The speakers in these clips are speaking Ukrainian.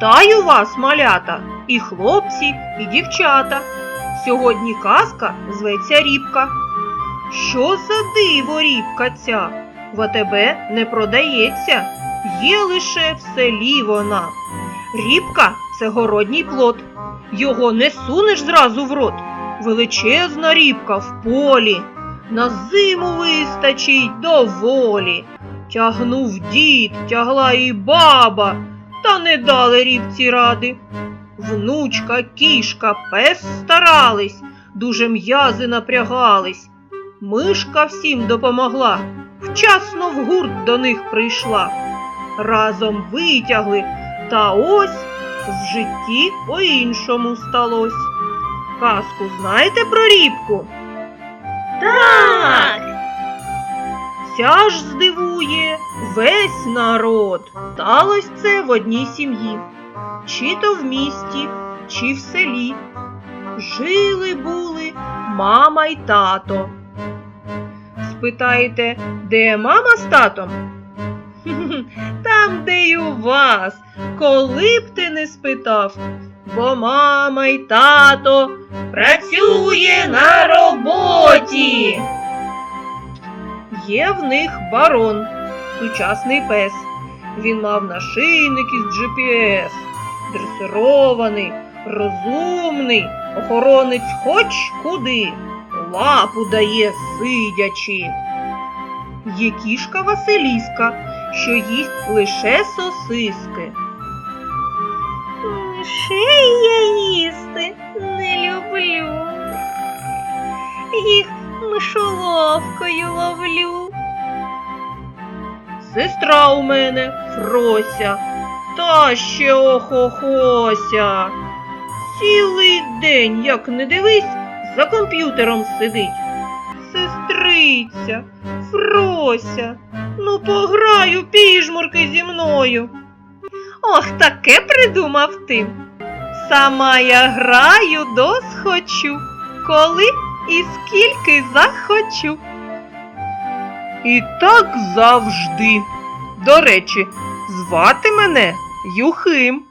Вітаю вас, малята, і хлопці, і дівчата. Сьогодні казка зветься Рібка. Що за диво рібка ця? В АТБ не продається, є лише в селі вона. Рібка це городній плод. Його не сунеш зразу в рот. Величезна рібка в полі. На зиму вистачить доволі. Тягнув дід, тягла і баба, та не дали рібці ради. Внучка, кішка, пес старались, дуже м'язи напрягались. Мишка всім допомогла, вчасно в гурт до них прийшла. Разом витягли, та ось в житті по-іншому сталось. Казку знаєте про рібку? Так. Ця ж здивує весь народ. Сталось це в одній сім'ї, чи то в місті, чи в селі. Жили були мама й тато. Спитаєте, де мама з татом? Там, де й у вас, коли б ти не спитав, бо мама й тато працює на роботі. Є в них барон, сучасний пес. Він мав нашийник із GPS, дресирований, розумний, охоронець хоч куди, лапу дає сидячи. Є кішка Василіска, що їсть лише сосиски. Ще я їсти не люблю. Їх мишоловкою ловлю. Сестра у мене Фрося, та ще охохося. Цілий день, як не дивись, за комп'ютером сидить. Сестриця, Фрося, ну пограй у піжмурки зі мною. Ох, таке придумав ти. Сама я граю досхочу, коли і скільки захочу. І так завжди. До речі, звати мене Юхим.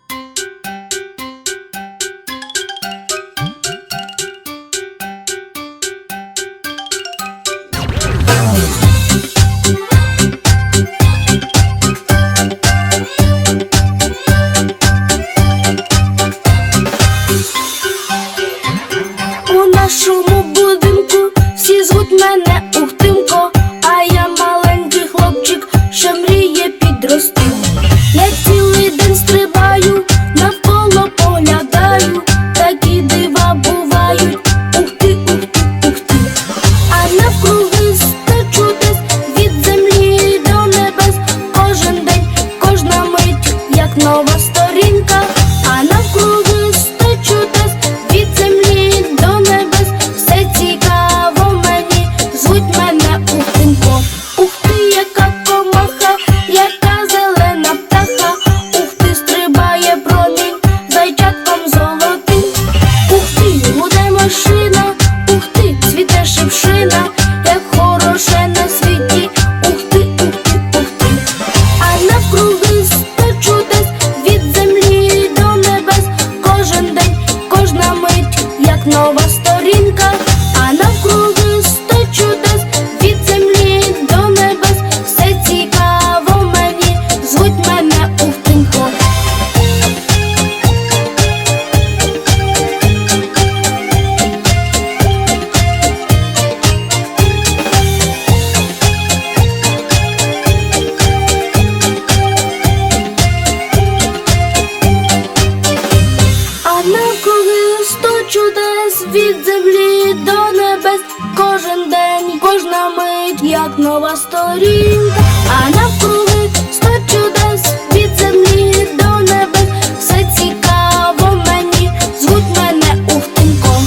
Від землі до небес. Кожен день, кожна мить, як нова сторінка. А навкруги сто чудес від землі до небес. Все цікаво мені, звуть мене Ухтинко.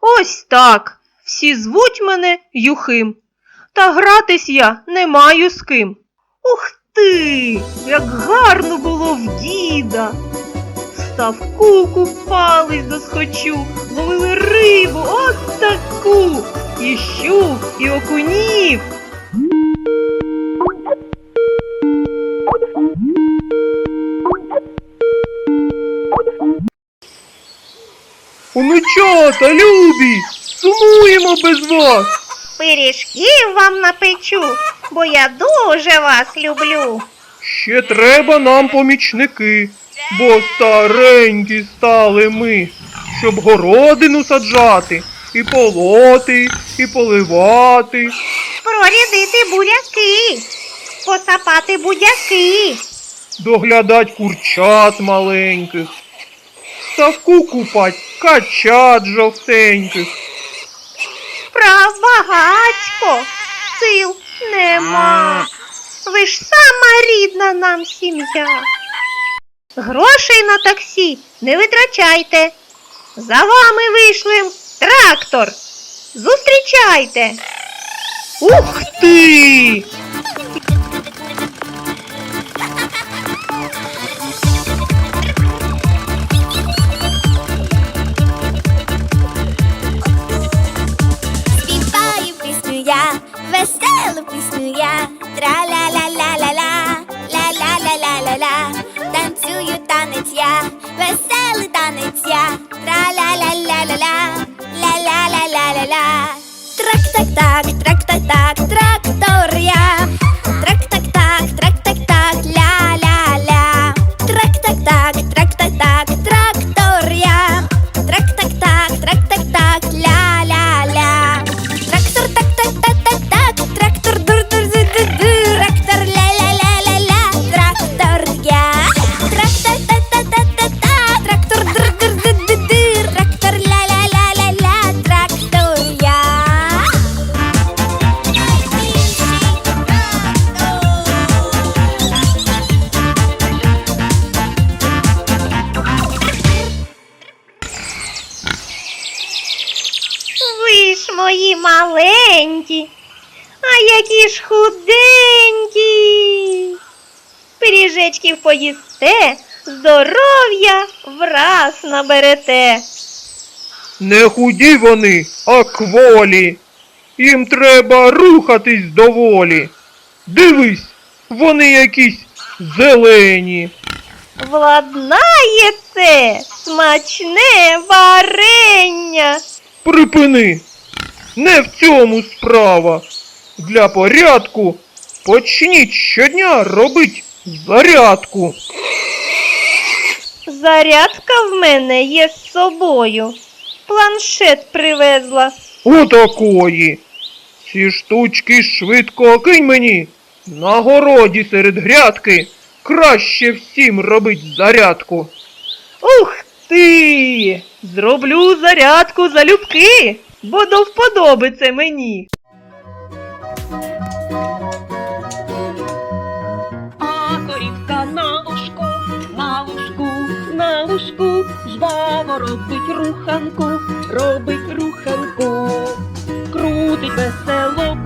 Ось так. Всі звуть мене Юхим. Та гратись я не маю з ким. Ух ти! Як гарно було в діда та в куку палець досхочу, ловили рибу от таку, і щук, і окунів. Онучата, любі, сумуємо без вас. Пиріжків вам напечу, бо я дуже вас люблю. Ще треба нам помічники бо старенькі стали ми, щоб городину саджати, і полоти, і поливати. Прорядити буряки, посапати будяки. доглядать курчат маленьких, в ставку купать качат жовтеньких. Прав багацько, сил нема. Ви ж сама рідна нам сім'я. Грошей на таксі не витрачайте. За вами вийшлем трактор. Зустрічайте. Ух ти! Співаю пісню я, веселу пісню я, тра-ля-ля-ля-ля-ля, я, веселий танець я, тра-ля-ля-ля-ля-ля, ля-ля-ля-ля-ля-ля. Трак-так-так, трак-так-так, трактор маленькі, а які ж худенькі. Пиріжечків поїсте, здоров'я враз наберете. Не худі вони, а кволі. Їм треба рухатись доволі. Дивись, вони якісь зелені. Владнає це смачне варення. Припини. Не в цьому справа. Для порядку почніть щодня робить зарядку. Зарядка в мене є з собою. Планшет привезла. Отакої. Ці штучки швидко кинь мені. На городі серед грядки краще всім робить зарядку. Ух ти! Зроблю зарядку залюбки, бо до вподоби це мені. А корівка на ложку, на ложку, на ложку, жваво робить руханку, робить руханку, крутить весело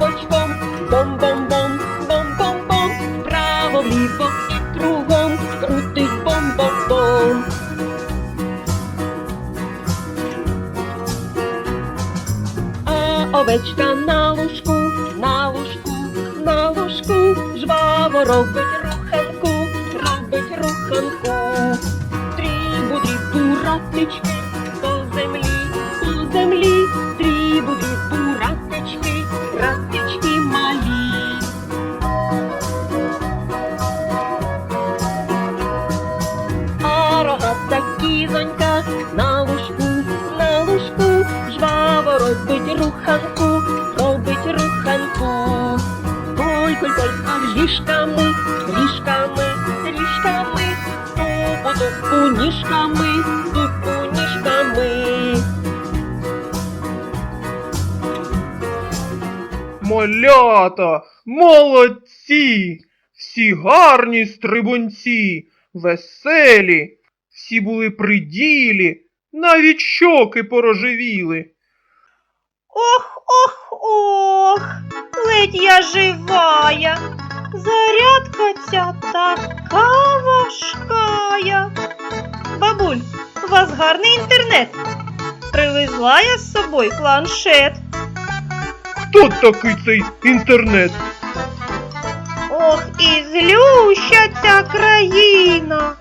овечка на лужку, на лужку, на лужку, жваво робить руханку, робить руханку. Трібу дрібу ратички, а ліжками, ліжками, ліжками, тупу, тупу ніжками, тупу ніжками. Малята, молодці! Всі гарні стрибунці, веселі, всі були при ділі, навіть щоки порожевіли. Ох, ох, ох, ледь я живая. Зарядка ця така важкая. Бабуль, у вас гарний інтернет. Привезла я з собою планшет. Хто такий цей інтернет? Ох, і злюща ця країна,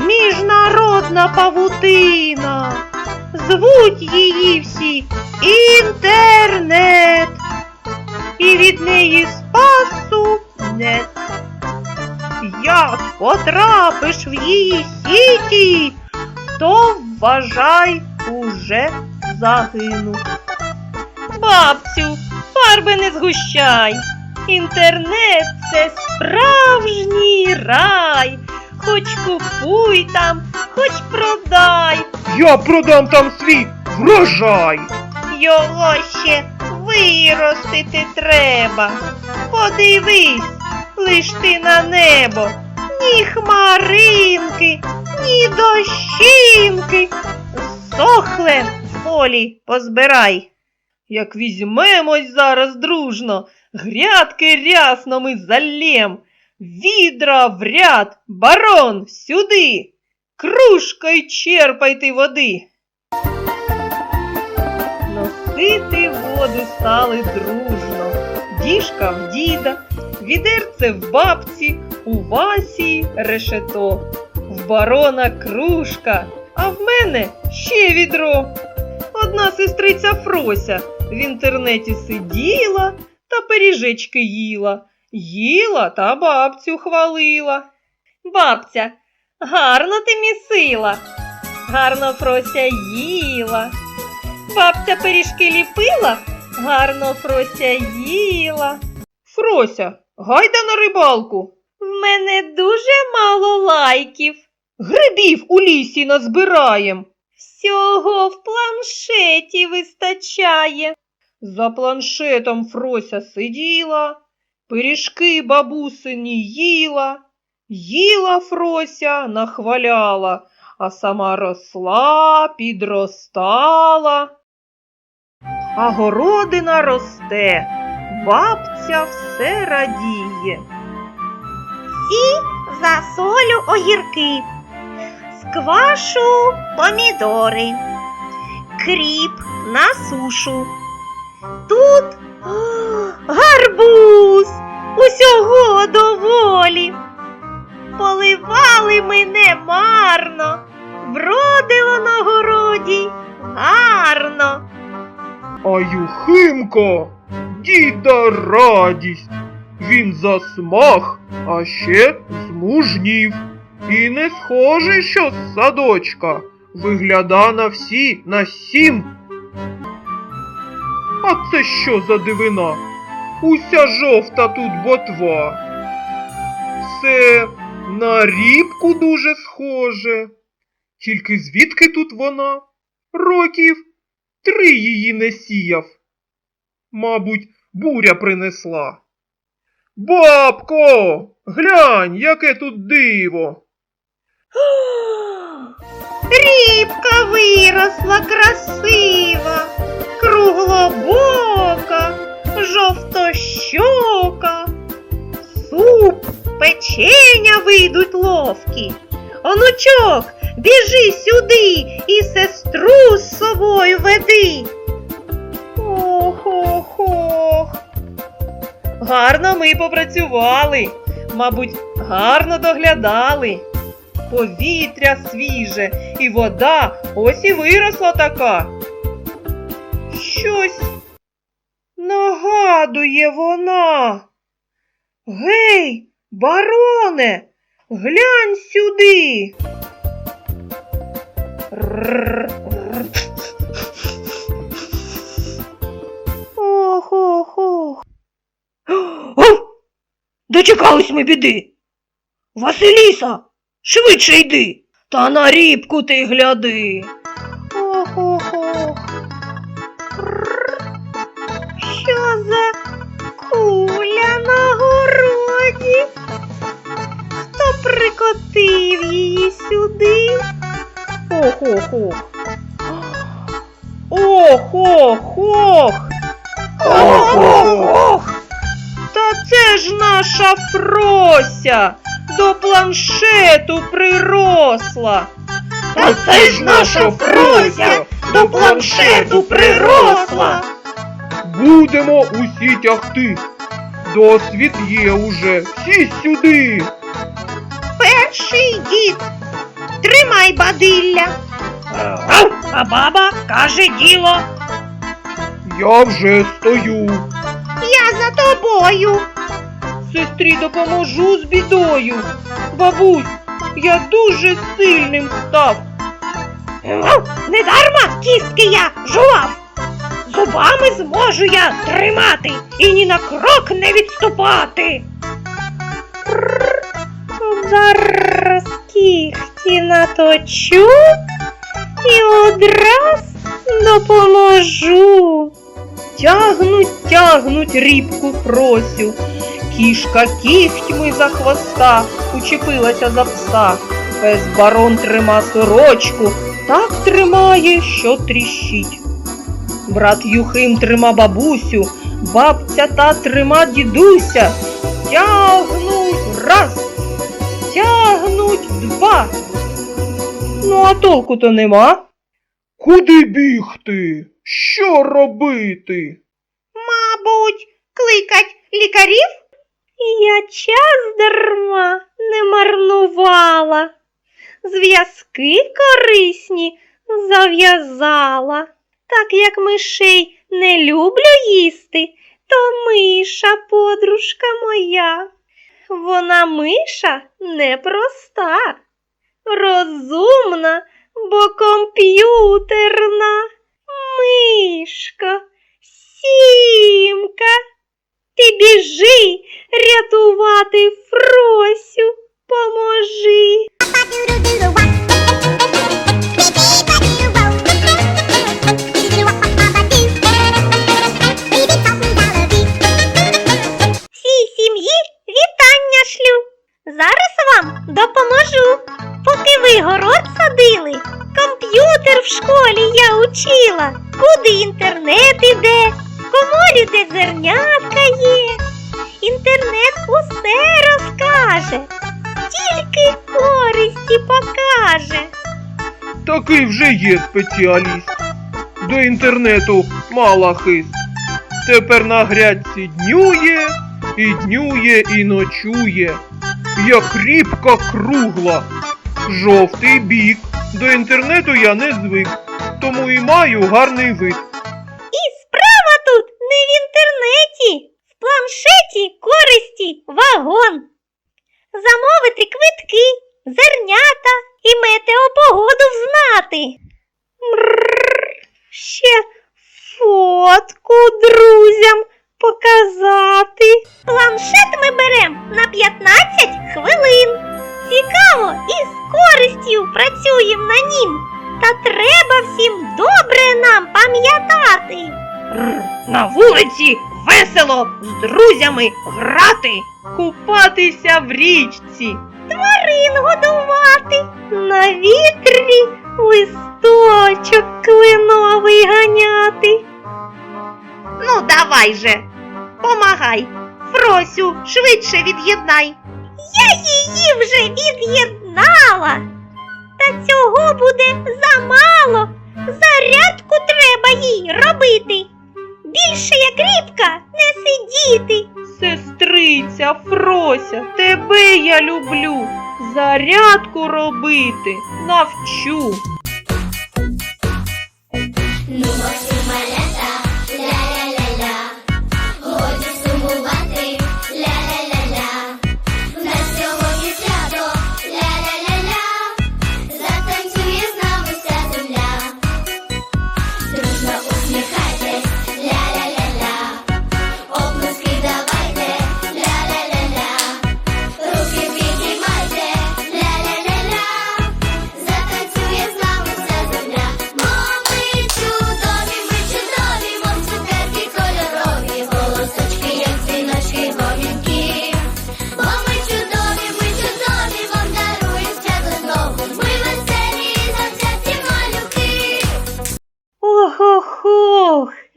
міжнародна павутина. звуть її всі інтернет. І від неї спасу нет. Як потрапиш в її сіті, то вважай уже загинув. Бабцю, фарби не згущай. Інтернет це справжній рай. Хоч купуй там, хоч продай. Я продам там свій врожай. Його ще виростити треба. Подивись, лиш ти на небо. Ні хмаринки, ні дощинки. Сохле полі позбирай. Як візьмемось зараз дружно, грядки рясно ми залєм, відра в ряд, барон сюди, кружкою черпайте води. Носити воду стали дружно. Діжка в діда, відерце в бабці, у Васі решето, в барона кружка, а в мене ще відро. Одна сестриця Фрося в інтернеті сиділа та пиріжечки їла, їла та бабцю хвалила. Бабця, гарно ти місила, гарно Фрося їла. Бабця пиріжки ліпила, гарно Фрося їла. Фрося, гайда на рибалку. В мене дуже мало лайків. Грибів у лісі назбираєм. Всього в планшеті вистачає. За планшетом Фрося сиділа, пиріжки бабусині їла, їла Фрося, нахваляла, а сама росла, підростала. А городина росте, бабця все радіє. Засолю огірки, сквашу помідори, кріп на сушу. Тут о, гарбуз, усього доволі. Поливали мене марно, вродило на городі гарно. А Юхимко, діда радість. Він засмах, а ще змужнів. І не схоже, що з садочка вигляда на всі на сім. А це що за дивина? Уся жовта тут ботва. Це на рібку дуже схоже. Тільки звідки тут вона? Років три її не сіяв. Мабуть, буря принесла. Бабко, глянь, яке тут диво. Рібка виросла красива, круглобока, жовтощока. Суп, печеня вийдуть ловкі. Онучок, біжи сюди і сестру з собою веди. Ох, ох, ох. Гарно ми попрацювали, мабуть, гарно доглядали. Повітря свіже, і вода ось і виросла така. Щось нагадує вона. Гей, бароне, глянь сюди. Дочекались ми біди. Василіса, швидше йди, та на рібку ти гляди. Ох, ох, ох. Що за Фрося до планшету приросла. Та це ж наша Фрося до планшету приросла. Будемо усі тягти. Досвід є уже. Всі сюди. Перший дід, тримай бадилля. А баба каже діло. Я вже стою. Я за тобою. Сестрі допоможу з бідою. Бабусь, я дуже сильним став. Недарма кістки я жував. Зубами зможу я тримати і ні на крок не відступати. Зараз кіхті наточу і одраз допоможу. Тягнуть, тягнуть рібку Фросю. Кішка кігтьми за хвоста учепилася за пса. Пес барон трима сорочку, так тримає, що тріщить. Брат Юхим трима бабусю, бабця та трима дідуся. Тягнуть раз, тягнуть два. Ну, а толку то нема. Куди бігти? Що робити? Мабуть, кликать лікарів? Я час дарма не марнувала. Зв'язки корисні зав'язала. Так як мишей не люблю їсти, то миша, подружка моя. Вона миша непроста, розумна, бо комп'ютерна. Мишка, сімка, ти біжи рятувати Фросю, поможи. Всій сім'ї вітання шлю. Зараз вам допоможу. Поки ви город садили, комп'ютер в школі я учила. Куди інтернет іде, коморі де зернятка є. Інтернет усе розкаже, тільки користі покаже. Такий вже є спеціаліст. До інтернету мала хист. Тепер на грядці днює, і днює, і ночує. Як рібка кругла. Жовтий бік. До інтернету я не звик, тому і маю гарний вид. Замовити квитки, зернята і метеопогоду взнати. Мрррр, ще фотку друзям показати. Планшет ми беремо на 15 хвилин. Цікаво і з користю працюємо на нім. Та треба всім добре нам пам'ятати. На вулиці весело з друзями грати, купатися в річці. Тварин годувати, на вітрі листочок клиновий ганяти. Ну, давай же, помагай, Фросю, швидше від'єднай. Я її вже від'єднала. Та цього буде замало. Зарядку треба їй робити. Більше як рібка не сидіти. Сестриця Фрося, тебе я люблю. Зарядку робити навчу. Ну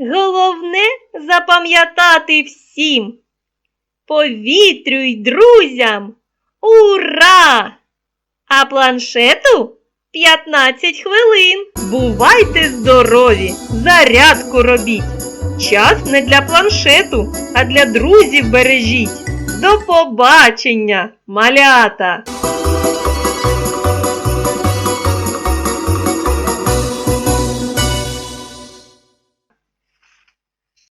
головне запам'ятати всім. Повітрюй друзям! Ура! А планшету 15 хвилин. Бувайте здорові, зарядку робіть. Час не для планшету, а для друзів бережіть. До побачення, малята!